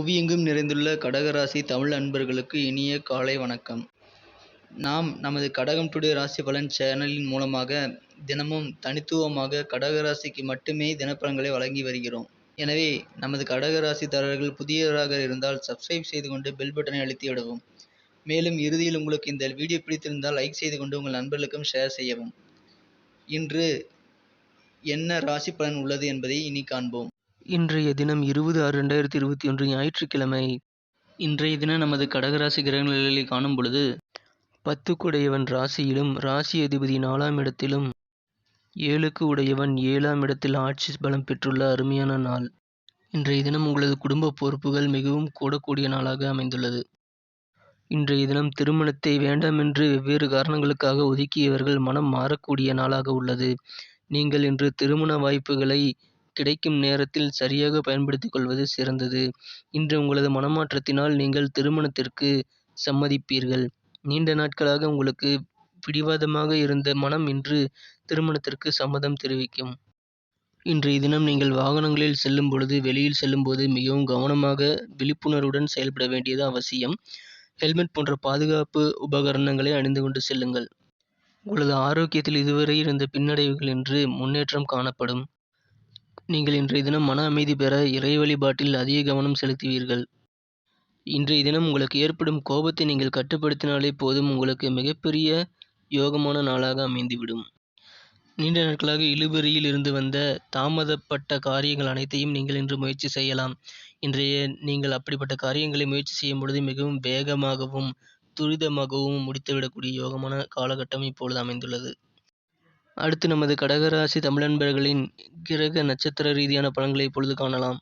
புவியெங்கும் நிறைந்துள்ள கடகராசி தமிழ் அன்பர்களுக்கு இனிய காலை வணக்கம். நாம் நமது கடகம் டுடே ராசி பலன் சேனலின் மூலமாக தினமும் தனித்துவமாக கடகராசிக்கு மட்டுமே தினப்பலன்களை வழங்கி வருகிறோம். எனவே நமது கடகராசிதாரர்கள் புதியவராக இருந்தால் சப்ஸ்கிரைப் செய்து கொண்டு பெல் பட்டனை அழுத்தி விடவும். மேலும் இறுதியில் உங்களுக்கு இந்த வீடியோ பிடித்திருந்தால் லைக் செய்து கொண்டு உங்கள் நண்பர்களுக்கும் ஷேர் செய்யவும். இன்று என்ன ராசி பலன் உள்ளது என்பதை இனி காண்போம். இன்றைய தினம் இருபது ஆறு ரெண்டாயிரத்தி இருபத்தி ஒன்று ஞாயிற்றுக்கிழமை. இன்றைய தினம் நமது கடகராசி கிரக காணும் பொழுது பத்துக்கு உடையவன் ராசியிலும் ராசி அதிபதி நாலாம் இடத்திலும் ஏழுக்கு உடையவன் ஏழாம் இடத்தில் ஆட்சி பலம் பெற்றுள்ள அருமையான நாள். இன்றைய தினம் உங்களது குடும்ப பொறுப்புகள் மிகவும் கூடக்கூடிய நாளாக அமைந்துள்ளது. இன்றைய தினம் திருமணத்தை வேண்டாம் என்று வெவ்வேறு காரணங்களுக்காக ஒதுக்கியவர்கள் மனம் மாறக்கூடிய நாளாக உள்ளது. நீங்கள் இன்று திருமண வாய்ப்புகளை கிடைக்கும் நேரத்தில் சரியாக பயன்படுத்திக் கொள்வது சிறந்தது. இன்று உங்களது மனமாற்றத்தினால் நீங்கள் திருமணத்திற்கு சம்மதிப்பீர்கள். நீண்ட நாட்களாக உங்களுக்கு பிடிவாதமாக இருந்த மனம் இன்று திருமணத்திற்கு சம்மதம் தெரிவிக்கும். இன்றைய தினம் நீங்கள் வாகனங்களில் செல்லும் பொழுது வெளியில் செல்லும்போது மிகவும் கவனமாக விழிப்புணர்வுடன் செயல்பட வேண்டியது அவசியம். ஹெல்மெட் போன்ற பாதுகாப்பு உபகரணங்களை அணிந்து கொண்டு செல்லுங்கள். உங்களது ஆரோக்கியத்தில் இதுவரை இருந்த பின்னடைவுகள் இன்று முன்னேற்றம் காணப்படும். நீங்கள் இன்றைய தினம் மன அமைதி பெற இறை வழிபாட்டில் அதிக கவனம் செலுத்துவீர்கள். இன்றைய தினம் உங்களுக்கு ஏற்படும் கோபத்தை நீங்கள் கட்டுப்படுத்தினாலே போதும் உங்களுக்கு மிகப்பெரிய யோகமான நாளாக அமைந்துவிடும். நீண்ட நாட்களாக இழுபறியில் இருந்து வந்த தாமதப்பட்ட காரியங்கள் அனைத்தையும் நீங்கள் இன்று முயற்சி செய்யலாம். இன்றைய நீங்கள் அப்படிப்பட்ட காரியங்களை முயற்சி செய்யும் பொழுது மிகவும் வேகமாகவும் துரிதமாகவும் முடித்துவிடக்கூடிய யோகமான காலகட்டம் இப்பொழுது அமைந்துள்ளது. அடுத்து நமது கடகராசி தமிழன்பர்களின் கிரக நட்சத்திர ரீதியான பலன்களை இப்பொழுது காணலாம்.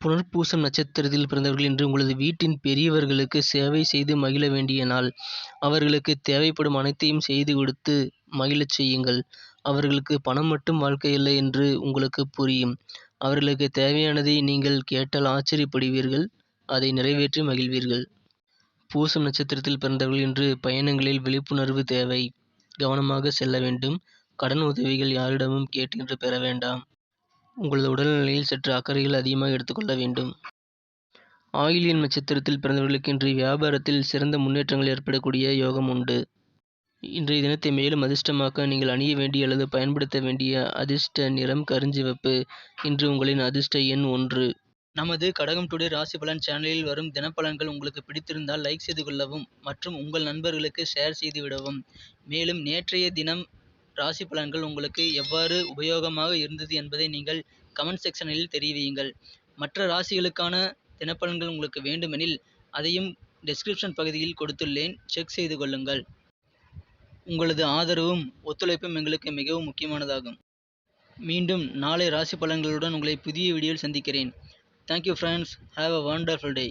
புனர்பூசம் நட்சத்திரத்தில் பிறந்தவர்கள் இன்று உங்களது வீட்டின் பெரியவர்களுக்கு சேவை செய்து மகிழ வேண்டிய நாள். அவர்களுக்கு தேவைப்படும் அனைத்தையும் செய்து கொடுத்து மகிழச் செய்யுங்கள். அவர்களுக்கு பணம் மட்டும் வாழ்க்கையில்லை என்று உங்களுக்கு புரியும். அவர்களுக்கு தேவையானதை நீங்கள் கேட்டால் ஆச்சரியப்படுவீர்கள். அதை நிறைவேற்றி மகிழ்வீர்கள். பூசம் நட்சத்திரத்தில் பிறந்தவர்கள் இன்று பயணங்களில் விழிப்புணர்வு தேவை. கவனமாக செல்ல வேண்டும். கடன் உதவிகள் யாரிடமும் கேட்டு பெற வேண்டாம். உங்களது உடல்நிலையில் சற்று அக்கறைகள் அதிகமாக எடுத்துக்கொள்ள வேண்டும். ஆயிலியன் நட்சத்திரத்தில் பிறந்தவர்களுக்கு இன்று வியாபாரத்தில் சிறந்த முன்னேற்றங்கள் ஏற்படக்கூடிய யோகம் உண்டு. இன்றைய தினத்தை மேலும் அதிர்ஷ்டமாக்க நீங்கள் அணிய வேண்டிய அல்லது பயன்படுத்த வேண்டிய அதிர்ஷ்ட நிறம் கருஞ்சிவப்பு. இன்று உங்களின் அதிர்ஷ்ட எண் ஒன்று. நமது கடகம் டுடே ராசி பலன் சேனலில் வரும் தினப்பலன்கள் உங்களுக்கு பிடித்திருந்தால் லைக் செய்து கொள்ளவும் மற்றும் உங்கள் நண்பர்களுக்கு ஷேர் செய்து விடவும். மேலும் நேற்றைய தினம் ராசி பலன்கள் உங்களுக்கு எவ்வாறு உபயோகமாக இருந்தது என்பதை நீங்கள் கமெண்ட் செக்ஷனில் தெரிவியுங்கள். மற்ற ராசிகளுக்கான தினப்பலன்கள் உங்களுக்கு வேண்டுமெனில் அதையும் டெஸ்கிரிப்ஷன் பகுதியில் கொடுத்துள்ளேன். செக் செய்து கொள்ளுங்கள். உங்களது ஆதரவும் ஒத்துழைப்பும் எங்களுக்கு மிகவும் முக்கியமானதாகும். மீண்டும் நாளை ராசி பலன்களுடன் உங்களை புதிய வீடியோவில் சந்திக்கிறேன். Thank you friends have a wonderful day